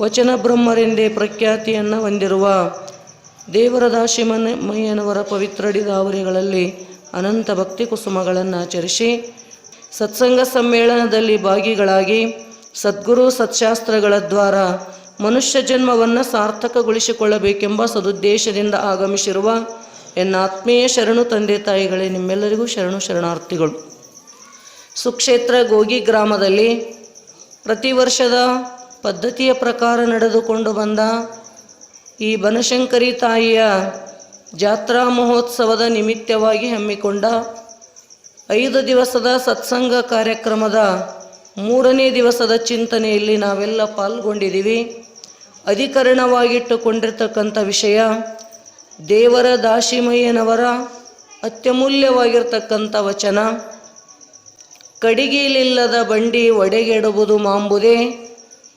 ವಚನ ಬ್ರಹ್ಮರೆಂದೇ ಪ್ರಖ್ಯಾತಿಯನ್ನು ಹೊಂದಿರುವ ದೇವರ ದಾಶಿಮನ ಮಯ್ಯನವರ ಪವಿತ್ರಡಿದಾವರಿಗಳಲ್ಲಿ ಅನಂತ ಭಕ್ತಿ ಕುಸುಮಗಳನ್ನು ಆಚರಿಸಿ ಸತ್ಸಂಗ ಸಮ್ಮೇಳನದಲ್ಲಿ ಭಾಗಿಗಳಾಗಿ ಸದ್ಗುರು ಸತ್ಶಾಸ್ತ್ರಗಳ ದ್ವಾರ ಮನುಷ್ಯ ಜನ್ಮವನ್ನು ಸಾರ್ಥಕಗೊಳಿಸಿಕೊಳ್ಳಬೇಕೆಂಬ ಸದುದ್ದೇಶದಿಂದ ಆಗಮಿಸಿರುವ ಎನ್ನ ಆತ್ಮೀಯ ಶರಣು ತಂದೆ ತಾಯಿಗಳೇ, ನಿಮ್ಮೆಲ್ಲರಿಗೂ ಶರಣು ಶರಣಾರ್ಥಿಗಳು. ಸುಕ್ಷೇತ್ರ ಗೋಗಿ ಗ್ರಾಮದಲ್ಲಿ ಪ್ರತಿ ವರ್ಷದ ಪದ್ಧತಿಯ ಪ್ರಕಾರ ನಡೆದುಕೊಂಡು ಬಂದ ಈ ಬನಶಂಕರಿ ತಾಯಿಯ ಜಾತ್ರಾ ಮಹೋತ್ಸವದ ನಿಮಿತ್ತವಾಗಿ ಹಮ್ಮಿಕೊಂಡ ಐದು ದಿವಸದ ಸತ್ಸಂಗ ಕಾರ್ಯಕ್ರಮದ ಮೂರನೇ ದಿವಸದ ಚಿಂತನೆಯಲ್ಲಿ ನಾವೆಲ್ಲ ಪಾಲ್ಗೊಂಡಿದ್ದೀವಿ. ಅಧಿಕರಣವಾಗಿಟ್ಟುಕೊಂಡಿರ್ತಕ್ಕಂಥ ವಿಷಯ, ದೇವರ ದಾಶಿಮಯ್ಯನವರ ಅತ್ಯಮೂಲ್ಯವಾಗಿರ್ತಕ್ಕಂಥ ವಚನ, ಕಡಿಗೀಲಿಲ್ಲದ ಬಂಡಿ ಒಡೆಗೆಡುವುದು ಮಾಂಬುದೇ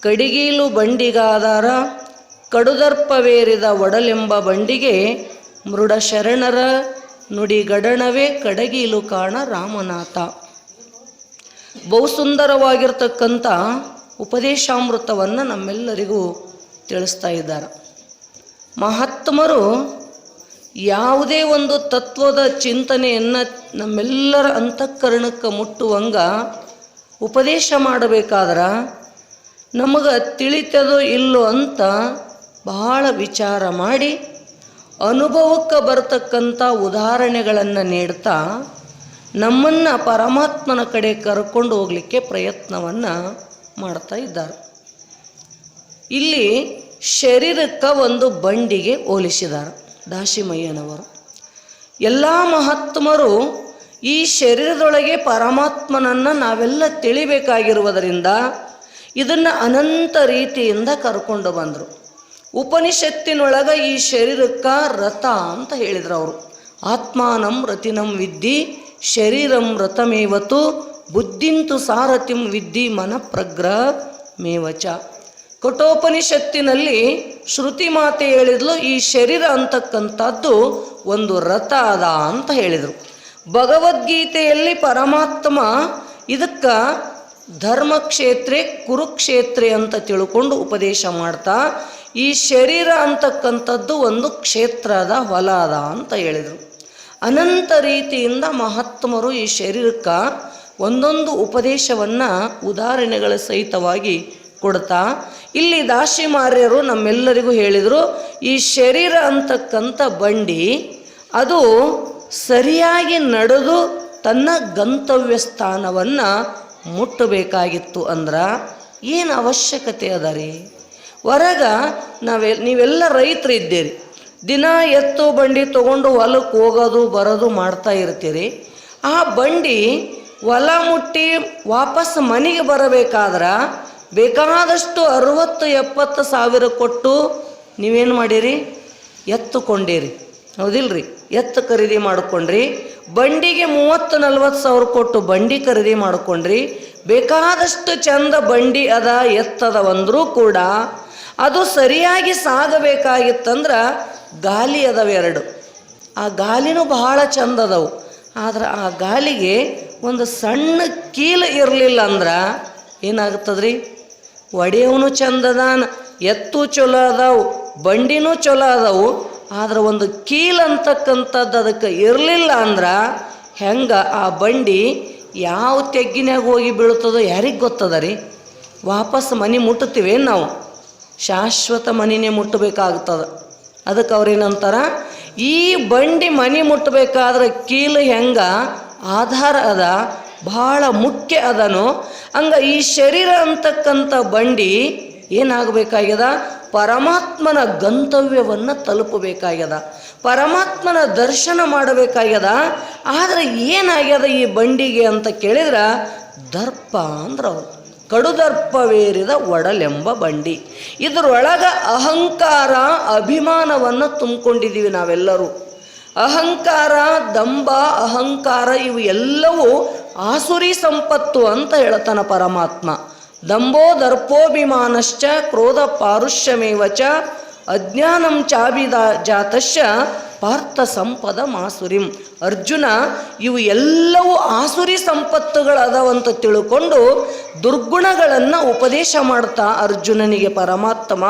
ಕಡಿಗೀಲು ಬಂಡಿಗಾದಾರ, ಕಡುದರ್ಪವೇರಿದ ಒಡಲೆಂಬ ಬಂಡಿಗೆ ಮೃಡ ಶರಣರ ನುಡಿಗಡಣವೇ ಕಡಗೀಲು ಕಾಣ ರಾಮನಾಥ. ಬಹು ಸುಂದರವಾಗಿರ್ತಕ್ಕಂಥ ಉಪದೇಶಾಮೃತವನ್ನು ನಮ್ಮೆಲ್ಲರಿಗೂ ತಿಳಿಸ್ತಾ ಇದ್ದಾರೆ. ಮಹಾತ್ಮರು ಯಾವುದೇ ಒಂದು ತತ್ವದ ಚಿಂತನೆಯನ್ನು ನಮ್ಮೆಲ್ಲರ ಅಂತಃಕರಣಕ್ಕೆ ಮುಟ್ಟುವಂಗ ಉಪದೇಶ ಮಾಡಬೇಕಾದ್ರೆ ನಮಗೆ ತಿಳಿತದೋ ಇಲ್ಲೋ ಅಂತ ಬಹಳ ವಿಚಾರ ಮಾಡಿ ಅನುಭವಕ್ಕೆ ಬರತಕ್ಕಂಥ ಉದಾಹರಣೆಗಳನ್ನು ನೀಡ್ತಾ ನಮ್ಮನ್ನು ಪರಮಾತ್ಮನ ಕಡೆ ಕರ್ಕೊಂಡು ಹೋಗಲಿಕ್ಕೆ ಪ್ರಯತ್ನವನ್ನು ಮಾಡ್ತಾ ಇದ್ದಾರೆ. ಇಲ್ಲಿ ಶರೀರಕ್ಕೆ ಒಂದು ಬಂಡಿಗೆ ಹೋಲಿಸಿದ್ದಾರೆ ದಾಶಿಮಯ್ಯನವರು ಎಲ್ಲ ಮಹಾತ್ಮರು ಈ ಶರೀರದೊಳಗೆ ಪರಮಾತ್ಮನನ್ನು ನಾವೆಲ್ಲ ತಿಳಿಬೇಕಾಗಿರುವುದರಿಂದ ಇದನ್ನು ಅನಂತ ರೀತಿಯಿಂದ ಕರ್ಕೊಂಡು ಬಂದರು. ಉಪನಿಷತ್ತಿನೊಳಗೆ ಈ ಶರೀರಕ್ಕೆ ರಥ ಅಂತ ಹೇಳಿದ್ರು ಅವರು. ಆತ್ಮಾನಂ ರತಿನಂ ವಿದ್ಯಿ ಶರೀರಂ ರಥಮೇವತು, ಬುದ್ಧಿಂತು ಸಾರಥಿಂ ಮನ ಮನಪ್ರಗ್ರ ಮೇವಚ. ಕಠೋಪನಿಷತ್ತಿನಲ್ಲಿ ಶ್ರುತಿ ಮಾತೆ ಹೇಳಿದ್ಲು, ಈ ಶರೀರ ಅಂತಕ್ಕಂಥದ್ದು ಒಂದು ರಥ ಅದ ಅಂತ ಹೇಳಿದರು. ಭಗವದ್ಗೀತೆಯಲ್ಲಿ ಪರಮಾತ್ಮ ಇದಕ್ಕೆ ಧರ್ಮಕ್ಷೇತ್ರೆ, ಕುರುಕ್ಷೇತ್ರೆ ಅಂತ ತಿಳ್ಕೊಂಡು ಉಪದೇಶ ಮಾಡ್ತಾ, ಈ ಶರೀರ ಅಂತಕ್ಕಂಥದ್ದು ಒಂದು ಕ್ಷೇತ್ರದ ಹೊಲ ಅದ ಅಂತ ಹೇಳಿದರು. ಅನಂತ ರೀತಿಯಿಂದ ಮಹಾತ್ಮರು ಈ ಶರೀರಕ್ಕೆ ಒಂದೊಂದು ಉಪದೇಶವನ್ನು ಉದಾಹರಣೆಗಳ ಸಹಿತವಾಗಿ ಕೊಡ್ತಾ, ಇಲ್ಲಿ ದಾಶಿಮಾರ್ಯರು ನಮ್ಮೆಲ್ಲರಿಗೂ ಹೇಳಿದರು, ಈ ಶರೀರ ಅಂತಕ್ಕಂಥ ಬಂಡಿ, ಅದು ಸರಿಯಾಗಿ ನಡೆದು ತನ್ನ ಗಂತವ್ಯ ಸ್ಥಾನವನ್ನು ಮುಟ್ಟಬೇಕಾಗಿತ್ತು ಅಂದ್ರೆ ಏನು ಅವಶ್ಯಕತೆ ಅದ ರೀ? ಹೊರಗ ನಾವೆ, ನೀವೆಲ್ಲ ರೈತರು ಇದ್ದೀರಿ. ದಿನ ಎತ್ತು ಬಂಡಿ ತೊಗೊಂಡು ಹೊಲಕ್ಕೆ ಹೋಗೋದು, ಬರೋದು ಮಾಡ್ತಾ ಇರ್ತೀರಿ. ಆ ಬಂಡಿ ಹೊಲ ಮುಟ್ಟಿ ವಾಪಸ್ ಮನೆಗೆ ಬರಬೇಕಾದ್ರೆ ಬೇಕಾದಷ್ಟು ಅರುವತ್ತು, ಎಪ್ಪತ್ತು ಸಾವಿರ ಕೊಟ್ಟು ನೀವೇನು ಮಾಡಿರಿ? ಎತ್ತುಕೊಂಡಿರಿ. ಹೌದಿಲ್ರಿ? ಎತ್ತು ಖರೀದಿ ಮಾಡ್ಕೊಂಡ್ರಿ. ಬಂಡಿಗೆ ಮೂವತ್ತು ನಲ್ವತ್ತು ಸಾವಿರ ಕೊಟ್ಟು ಬಂಡಿ ಖರೀದಿ ಮಾಡ್ಕೊಂಡ್ರಿ. ಬೇಕಾದಷ್ಟು ಚಂದ ಬಂಡಿ ಅದ, ಎತ್ತದ ಅಂದರೂ ಕೂಡ ಅದು ಸರಿಯಾಗಿ ಸಾಗಬೇಕಾಗಿತ್ತಂದ್ರೆ ಗಾಲಿ ಅದಾವ ಎರಡು. ಆ ಗಾಲಿನೂ ಬಹಳ ಚಂದ ಅದಾವು. ಆದ್ರೆ ಆ ಗಾಲಿಗೆ ಒಂದು ಸಣ್ಣ ಕೀಲು ಇರಲಿಲ್ಲ ಅಂದ್ರೆ ಏನಾಗುತ್ತದ್ರಿ? ಒಡೆಯವನು ಚಂದದಾನ, ಎತ್ತು ಚಲೋ ಅದಾವು, ಬಂಡಿನೂ ಚಲೋ ಅದಾವು. ಆದ್ರೆ ಒಂದು ಕೀಲ್ ಅಂತಕ್ಕಂಥದ್ದು ಅದಕ್ಕೆ ಇರಲಿಲ್ಲ ಅಂದ್ರೆ ಹೆಂಗೆ ಆ ಬಂಡಿ ಯಾವ ತೆಗ್ಗಿನಾಗ ಹೋಗಿ ಬೀಳ್ತದೋ ಯಾರಿಗೆ ಗೊತ್ತದ ರೀ? ವಾಪಸ್ ಮನೆ ಮುಟ್ಟುತ್ತೀವಿ ನಾವು? ಶಾಶ್ವತ ಮನಿನೇ ಮುಟ್ಟಬೇಕಾಗ್ತದೆ. ಅದಕ್ಕೆ ಅವ್ರೇನಂತಾರ ಈ ಬಂಡಿ ಮನೆ ಮುಟ್ಟಬೇಕಾದ್ರೆ ಕೀಲು ಹೆಂಗೆ? ಆಧಾರ ಅದ ಬಹಳ ಮುಖ್ಯ ಅದನು. ಹಂಗೆ ಈ ಶರೀರ ಅಂತಕ್ಕಂಥ ಬಂಡಿ ಏನಾಗಬೇಕಾಗ್ಯದ? ಪರಮಾತ್ಮನ ಗಂತವ್ಯವನ್ನು ತಲುಪಬೇಕಾಗ್ಯದ. ಪರಮಾತ್ಮನ ದರ್ಶನ ಮಾಡಬೇಕಾಗ್ಯದ. ಆದರೆ ಏನಾಗ್ಯದ ಈ ಬಂಡಿಗೆ ಅಂತ ಕೇಳಿದ್ರೆ? ದರ್ಪ ಅಂದ್ರೆ ಕಡು ಕಡುದರ್ಪವೇರಿದ ಒಡಲೆಂಬ ಬಂಡಿ. ಇದರೊಳಗ ಅಹಂಕಾರ, ಅಭಿಮಾನವನ್ನು ತುಂಬಿಕೊಂಡಿದ್ದೀವಿ ನಾವೆಲ್ಲರೂ. ಅಹಂಕಾರ, ದಂಬ, ಅಹಂಕಾರ ಇವು ಎಲ್ಲವೂ ಆಸುರಿ ಸಂಪತ್ತು ಅಂತ ಹೇಳ್ತಾನೆ ಪರಮಾತ್ಮ. ದಂಭೋ ದರ್ಪೋಭಿಮಾನಶ್ಚ ಕ್ರೋಧ ಪಾರುಷ್ಯಮೇವ ಚ ಅಜ್ಞಾನಂ ಚಾಬಿದ ಜಾತಶ್ಚ ಪಾರ್ಥ ಸಂಪದ ಮಾಸುರಿಂ ಅರ್ಜುನ, ಇವು ಎಲ್ಲವೂ ಆಸುರಿ ಸಂಪತ್ತುಗಳದವಂತ ತಿಳ್ಕೊಂಡು ದುರ್ಗುಣಗಳನ್ನು ಉಪದೇಶ ಮಾಡ್ತಾ ಅರ್ಜುನನಿಗೆ ಪರಮಾತ್ಮ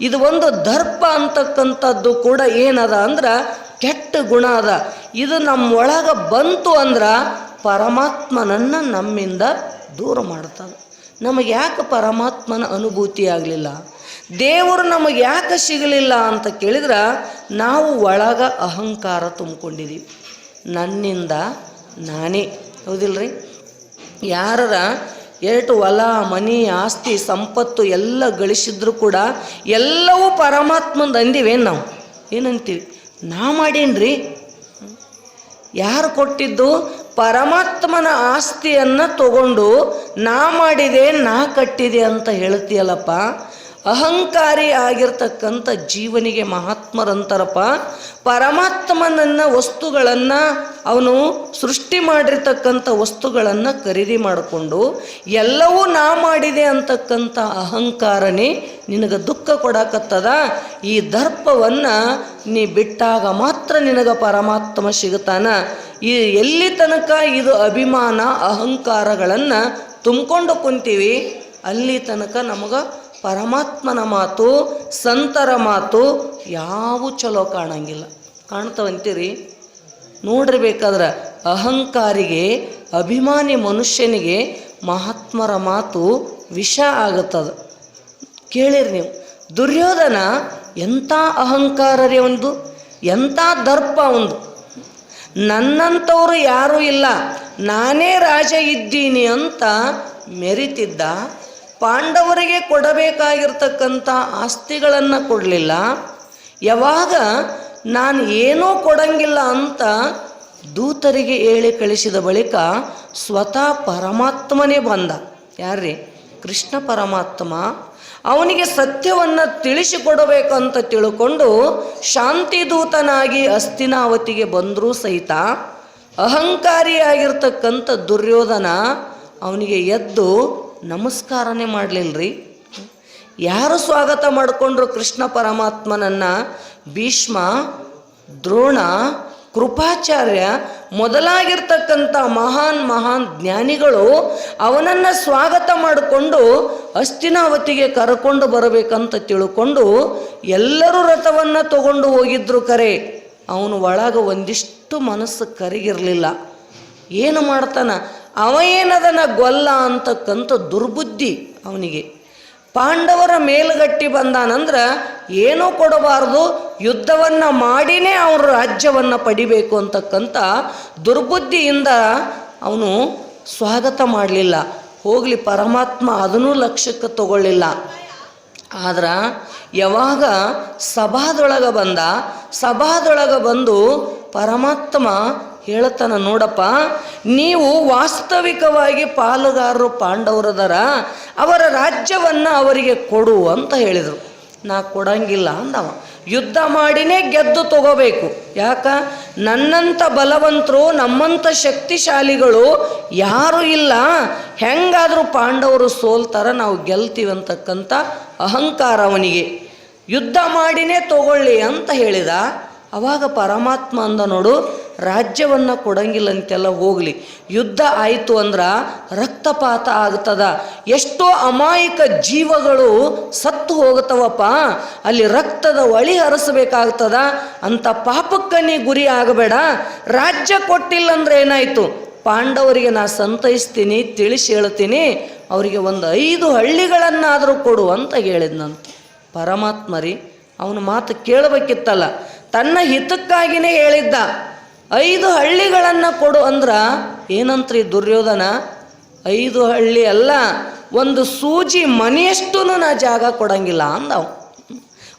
ಇದು ಒಂದು ದರ್ಪ ಅಂತಕ್ಕಂಥದ್ದು ಕೂಡ ಏನದ ಅಂದ್ರೆ ಕೆಟ್ಟ ಗುಣ ಅದ. ಇದು ನಮ್ಮೊಳಗೆ ಬಂತು ಅಂದ್ರೆ ಪರಮಾತ್ಮನನ್ನು ನಮ್ಮಿಂದ ದೂರ ಮಾಡ್ತದೆ. ನಮಗೆ ಯಾಕೆ ಪರಮಾತ್ಮನ ಅನುಭೂತಿ ಆಗಲಿಲ್ಲ? ದೇವರು ನಮಗೆ ಯಾಕೆ ಸಿಗಲಿಲ್ಲ ಅಂತ ಕೇಳಿದ್ರೆ ನಾವು ಒಳಗ ಅಹಂಕಾರ ತುಂಬಿಕೊಂಡಿದ್ದೀವಿ ನನ್ನಿಂದ ನಾನೇ. ಹೌದಿಲ್ರಿ? ಯಾರರ ಎರಡು ಹೊಲ, ಮನಿ, ಆಸ್ತಿ, ಸಂಪತ್ತು ಎಲ್ಲ ಗಳಿಸಿದ್ರು ಕೂಡ ಎಲ್ಲವೂ ಪರಮಾತ್ಮಂದು ಅಂದಿವೇನು ನಾವು? ಏನಂತೀವಿ? ನಾ ಮಾಡೇನ್ರಿ? ಯಾರು ಕೊಟ್ಟಿದ್ದು? ಪರಮಾತ್ಮನ ಆಸ್ತಿಯನ್ನು ತಗೊಂಡು ನಾ ಮಾಡಿದೆ, ನಾ ಕಟ್ಟಿದೆ ಅಂತ ಹೇಳ್ತೀಯಲ್ಲಪ್ಪ, ಅಹಂಕಾರಿ ಆಗಿರ್ತಕ್ಕಂಥ ಜೀವನಿಗೆ ಮಹಾತ್ಮರಂತಾರಪ್ಪ, ಪರಮಾತ್ಮನನ್ನ ವಸ್ತುಗಳನ್ನು ಅವನು ಸೃಷ್ಟಿ ಮಾಡಿರ್ತಕ್ಕಂಥ ವಸ್ತುಗಳನ್ನು ಖರೀದಿ ಮಾಡಿಕೊಂಡು ಎಲ್ಲವೂ ನಾ ಮಾಡಿದೆ ಅಂತಕ್ಕಂಥ ಅಹಂಕಾರನೇ ನಿನಗೆ ದುಃಖ ಕೊಡಕತ್ತದ, ಈ ದರ್ಪವನ್ನು ನೀ ಬಿಟ್ಟಾಗ ಮಾತ್ರ ನಿನಗೆ ಪರಮಾತ್ಮ ಸಿಗುತ್ತಾನ? ಈ ಎಲ್ಲಿ ತನಕ ಇದು ಅಭಿಮಾನ, ಅಹಂಕಾರಗಳನ್ನು ತುಂಬಿಕೊಂಡು ಕುಂತೀವಿ, ಅಲ್ಲಿ ತನಕ ನಮಗೆ ಪರಮಾತ್ಮನ ಮಾತು, ಸಂತರ ಮಾತು ಯಾವ ಚಲೋ ಕಾಣಂಗಿಲ್ಲ. ಕಾಣ್ತಾವಂತೀರಿ? ನೋಡ್ರಿ ಬೇಕಾದ್ರೆ ಅಹಂಕಾರಿಗೆ, ಅಭಿಮಾನಿ ಮನುಷ್ಯನಿಗೆ ಮಹಾತ್ಮರ ಮಾತು ವಿಷ ಆಗುತ್ತದೆ. ಕೇಳಿರಿ ನೀವು, ದುರ್ಯೋಧನ ಎಂಥ ಅಹಂಕಾರ ರೀ ಒಂದು ಎಂಥ ದರ್ಪ ಒಂದು. ನನ್ನಂಥವ್ರು ಯಾರೂ ಇಲ್ಲ. ನಾನೇ ರಾಜ ಇದ್ದೀನಿ ಅಂತ ಮೆರಿತಿದ್ದ. ಪಾಂಡವರಿಗೆ ಕೊಡಬೇಕಾಗಿರ್ತಕ್ಕಂಥ ಆಸ್ತಿಗಳನ್ನು ಕೊಡಲಿಲ್ಲ. ಯಾವಾಗ ನಾನು ಏನೂ ಕೊಡಂಗಿಲ್ಲ ಅಂತ ದೂತರಿಗೆ ಹೇಳಿ ಕಳಿಸಿದ ಬಳಿಕ ಸ್ವತಃ ಪರಮಾತ್ಮನೇ ಬಂದ. ಯಾರ್ರೀ? ಕೃಷ್ಣ ಪರಮಾತ್ಮ. ಅವನಿಗೆ ಸತ್ಯವನ್ನು ತಿಳಿಸಿಕೊಡಬೇಕಂತ ತಿಳ್ಕೊಂಡು ಶಾಂತಿದೂತನಾಗಿ ಅಸ್ತಿನಾವತಿಗೆ ಬಂದರೂ ಸಹಿತ ಅಹಂಕಾರಿಯಾಗಿರ್ತಕ್ಕಂಥ ದುರ್ಯೋಧನ ಅವನಿಗೆ ಎದ್ದು ನಮಸ್ಕಾರನೇ ಮಾಡಲಿಲ್ಲರಿ ಯಾರು ಸ್ವಾಗತ ಮಾಡಿಕೊಂಡ್ರು ಕೃಷ್ಣ ಪರಮಾತ್ಮನನ್ನು? ಭೀಷ್ಮ, ದ್ರೋಣ ಕೃಪಾಚಾರ್ಯ ಮೊದಲಾಗಿರ್ತಕ್ಕಂಥ ಮಹಾನ್ ಮಹಾನ್ ಜ್ಞಾನಿಗಳು ಅವನನ್ನು ಸ್ವಾಗತ ಮಾಡಿಕೊಂಡು ಅಸ್ತಿನಾವತಿಗೆ ಕರ್ಕೊಂಡು ಬರಬೇಕಂತ ತಿಳ್ಕೊಂಡು ಎಲ್ಲರೂ ರಥವನ್ನು ತಗೊಂಡು ಹೋಗಿದ್ರು ಕರೆ. ಅವನು ಒಳಗ ಒಂದಿಷ್ಟು ಮನಸ್ಸು ಕರಿಗಿರಲಿಲ್ಲ. ಏನು ಮಾಡ್ತಾನ? ಅವ ಏನದನ ಗೊಲ್ಲ ಅಂತಕ್ಕಂಥ ದುರ್ಬುದ್ಧಿ ಅವನಿಗೆ. ಪಾಂಡವರ ಮೇಲುಗಟ್ಟಿ ಬಂದಾನಂದ್ರೆ ಏನೂ ಕೊಡಬಾರ್ದು, ಯುದ್ಧವನ್ನು ಮಾಡಿನೇ ಅವ್ರ ರಾಜ್ಯವನ್ನು ಪಡಿಬೇಕು ಅಂತಕ್ಕಂಥ ದುರ್ಬುದ್ಧಿಯಿಂದ ಅವನು ಸ್ವಾಗತ ಮಾಡಲಿಲ್ಲ. ಹೋಗಲಿ ಪರಮಾತ್ಮ ಅದನ್ನೂ ಲಕ್ಷ್ಯಕ್ಕೆ ತಗೊಳ್ಳಿಲ್ಲ. ಆದ್ರೆ ಯಾವಾಗ ಸಭಾದೊಳಗೆ ಬಂದ, ಸಭಾದೊಳಗೆ ಬಂದು ಪರಮಾತ್ಮ ಹೇಳ್ತಾನ, ನೋಡಪ್ಪ, ನೀವು ವಾಸ್ತವಿಕವಾಗಿ ಪಾಲುಗಾರರು ಪಾಂಡವರದರ, ಅವರ ರಾಜ್ಯವನ್ನು ಅವರಿಗೆ ಕೊಡು ಅಂತ ಹೇಳಿದರು. ನಾ ಕೊಡಂಗಿಲ್ಲ ಅಂದವ. ಯುದ್ಧ ಮಾಡಿನೇ ಗೆದ್ದು ತಗೋಬೇಕು. ಯಾಕ? ನನ್ನಂಥ ಬಲವಂತರು ನಮ್ಮಂಥ ಶಕ್ತಿಶಾಲಿಗಳು ಯಾರೂ ಇಲ್ಲ. ಹೆಂಗಾದರೂ ಪಾಂಡವರು ಸೋಲ್ತಾರ, ನಾವು ಗೆಲ್ತೀವಿ ಅಂತಕ್ಕಂಥ ಅಹಂಕಾರ ಅವನಿಗೆ. ಯುದ್ಧ ಮಾಡಿನೇ ತಗೊಳ್ಳಿ ಅಂತ ಹೇಳಿದ. ಅವಾಗ ಪರಮಾತ್ಮ ಅಂದ ನೋಡು, ರಾಜ್ಯವನ್ನು ಕೊಡಂಗಿಲ್ಲ ಅಂತೆಲ್ಲ ಹೋಗಲಿ. ಯುದ್ಧ ಆಯಿತು ಅಂದ್ರೆ ರಕ್ತಪಾತ ಆಗ್ತದ. ಎಷ್ಟೋ ಅಮಾಯಕ ಜೀವಗಳು ಸತ್ತು ಹೋಗ್ತವಪ್ಪ. ಅಲ್ಲಿ ರಕ್ತದ ಒಳಿ ಹರಿಸಬೇಕಾಗ್ತದ. ಅಂತ ಪಾಪಕ್ಕೆ ನೀ ಗುರಿ ಆಗಬೇಡ. ರಾಜ್ಯ ಕೊಟ್ಟಿಲ್ಲ ಅಂದ್ರೆ ಏನಾಯಿತು? ಪಾಂಡವರಿಗೆ ನಾ ಸಂತೈಸ್ತೀನಿ, ತಿಳಿಸಿ ಹೇಳ್ತೀನಿ. ಅವರಿಗೆ ಒಂದು ಐದು ಹಳ್ಳಿಗಳನ್ನಾದರೂ ಕೊಡು ಅಂತ ಹೇಳಿದ್ನಂತ. ಪರಮಾತ್ಮರಿ, ಅವನ ಮಾತು ಕೇಳಬೇಕಿತ್ತಲ್ಲ. ತನ್ನ ಹಿತಕ್ಕಾಗಿಯೇ ಹೇಳಿದ್ದ ಐದು ಹಳ್ಳಿಗಳನ್ನು ಕೊಡು ಅಂದ್ರೆ ಏನಂತ್ರಿ ದುರ್ಯೋಧನ? ಐದು ಹಳ್ಳಿ ಅಲ್ಲ, ಒಂದು ಸೂಜಿ ಮನೆಯಷ್ಟು ನಾ ಜಾಗ ಕೊಡಂಗಿಲ್ಲ ಅಂದವು.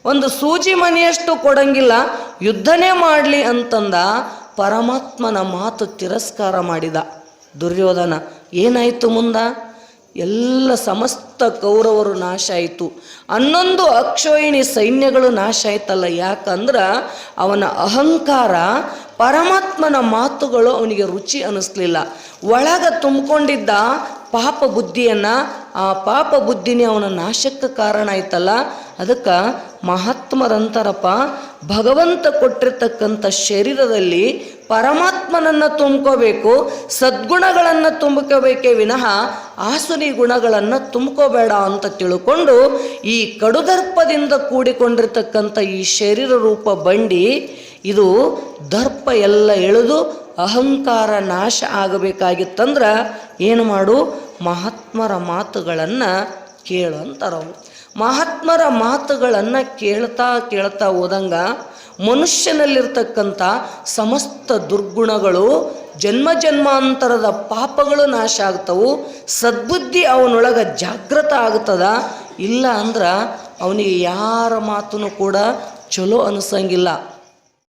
ಒಂದು ಸೂಜಿ ಮನೆಯಷ್ಟು ಕೊಡಂಗಿಲ್ಲ, ಯುದ್ಧನೇ ಮಾಡಲಿ ಅಂತಂದ ಪರಮಾತ್ಮನ ಮಾತು ತಿರಸ್ಕಾರ ಮಾಡಿದ ದುರ್ಯೋಧನ. ಏನಾಯಿತು ಮುಂದ? ಎಲ್ಲ ಸಮಸ್ತ ಕೌರವರು ನಾಶ ಆಯಿತು. ಹನ್ನೊಂದು ಅಕ್ಷೋಹಿಣಿ ಸೈನ್ಯಗಳು ನಾಶ ಆಯ್ತಲ್ಲ, ಯಾಕಂದ್ರೆ ಅವನ ಅಹಂಕಾರ ಪರಮಾತ್ಮನ ಮಾತುಗಳು ಅವನಿಗೆ ರುಚಿ ಅನ್ನಿಸ್ಲಿಲ್ಲ ಒಳಗ ತುಂಬಿಕೊಂಡಿದ್ದ ಪಾಪ ಬುದ್ಧಿಯನ್ನು ಆ ಪಾಪ ಬುದ್ಧಿನೇ ಅವನ ನಾಶಕ್ಕೆ ಕಾರಣ ಆಯ್ತಲ್ಲ? ಅದಕ್ಕೆ ಮಹಾತ್ಮರಂತರಪ್ಪ, ಭಗವಂತ ಕೊಟ್ಟಿರ್ತಕ್ಕಂಥ ಶರೀರದಲ್ಲಿ ಪರಮಾತ್ಮನನ್ನು ತುಂಬ್ಕೋಬೇಕು, ಸದ್ಗುಣಗಳನ್ನು ತುಂಬ್ಕೋಬೇಕೇ ವಿನಃ ಆಸುರಿ ಗುಣಗಳನ್ನು ತುಂಬ್ಕೋಬೇಡ ಅಂತ ತಿಳ್ಕೊಂಡು ಈ ಕಡುದರ್ಪದಿಂದ ಕೂಡಿಕೊಂಡಿರ್ತಕ್ಕಂಥ ಈ ಶರೀರ ರೂಪ ಬಂಡಿ, ಇದು ದರ್ಪ ಎಲ್ಲ ಎಳೆದು ಅಹಂಕಾರ ನಾಶ ಆಗಬೇಕಾಗಿತ್ತಂದ್ರೆ ಏನು ಮಾಡು? ಮಹಾತ್ಮರ ಮಾತುಗಳನ್ನು ಕೇಳು ಅಂತಾರವು. ಮಹಾತ್ಮರ ಮಾತುಗಳನ್ನು ಕೇಳ್ತಾ ಕೇಳ್ತಾ ಹೋದಂಗ ಮನುಷ್ಯನಲ್ಲಿರ್ತಕ್ಕಂಥ ಸಮಸ್ತ ದುರ್ಗುಣಗಳು ಜನ್ಮ ಜನ್ಮಾಂತರದ ಪಾಪಗಳು ನಾಶ ಆಗ್ತವು. ಸದ್ಬುದ್ಧಿ ಅವನೊಳಗೆ ಜಾಗೃತ ಆಗ್ತದ. ಇಲ್ಲ ಅಂದ್ರೆ ಅವನಿಗೆ ಯಾರ ಮಾತನ್ನು ಕೂಡ ಚಲೋ ಅನಿಸಂಗಿಲ್ಲ.